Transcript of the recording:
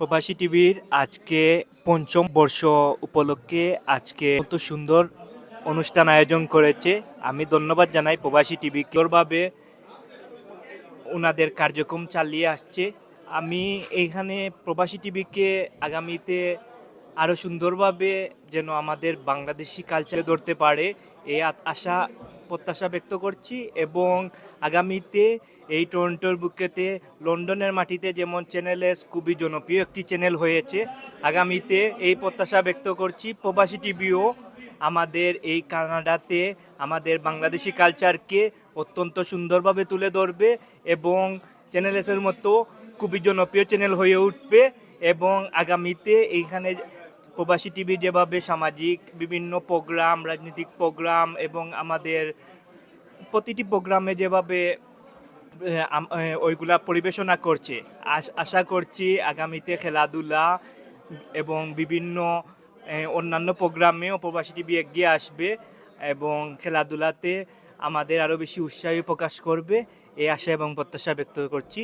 প্রবাসী টিভির আজকে পঞ্চম বর্ষ উপলক্ষে আজকে কত সুন্দর অনুষ্ঠান আয়োজন করেছে। আমি ধন্যবাদ জানাই প্রবাসী টিভি ভাবে ওনাদের কার্যক্রম চালিয়ে আসছে। আমি এইখানে প্রবাসী টিভিকে আগামীতে আরও সুন্দরভাবে যেন আমাদের বাংলাদেশি কালচারে ধরতে পারে এই আশা প্রত্যাশা ব্যক্ত করছি এবং আগামীতে এই টরন্টোর বুকেতে, লন্ডনের মাটিতে যেমন চ্যানেল এস খুবই জনপ্রিয় একটি চ্যানেল হয়েছে, আগামীতে এই প্রত্যাশা ব্যক্ত করছি। প্রবাসী টিভিও আমাদের এই কানাডাতে, আমাদের বাংলাদেশি কালচারকে অত্যন্ত সুন্দরভাবে তুলে ধরবে এবং চ্যানেল এসের মতো খুবই জনপ্রিয় চ্যানেল হয়ে উঠবে এবং আগামীতে এইখানে প্রবাসী টিভি যেভাবে সামাজিক বিভিন্ন প্রোগ্রাম, রাজনৈতিক প্রোগ্রাম এবং আমাদের প্রতিটি প্রোগ্রামে যেভাবে ওইগুলা পরিবেশনা করছে। আশা করছি আগামীতে খেলাধুলা এবং বিভিন্ন অন্যান্য প্রোগ্রামেও প্রবাসী টিভি এগিয়ে আসবে এবং খেলাধুলাতে আমাদের আরও বেশি উৎসাহী প্রকাশ করবে। এই আশা এবং প্রত্যাশা ব্যক্ত করছি।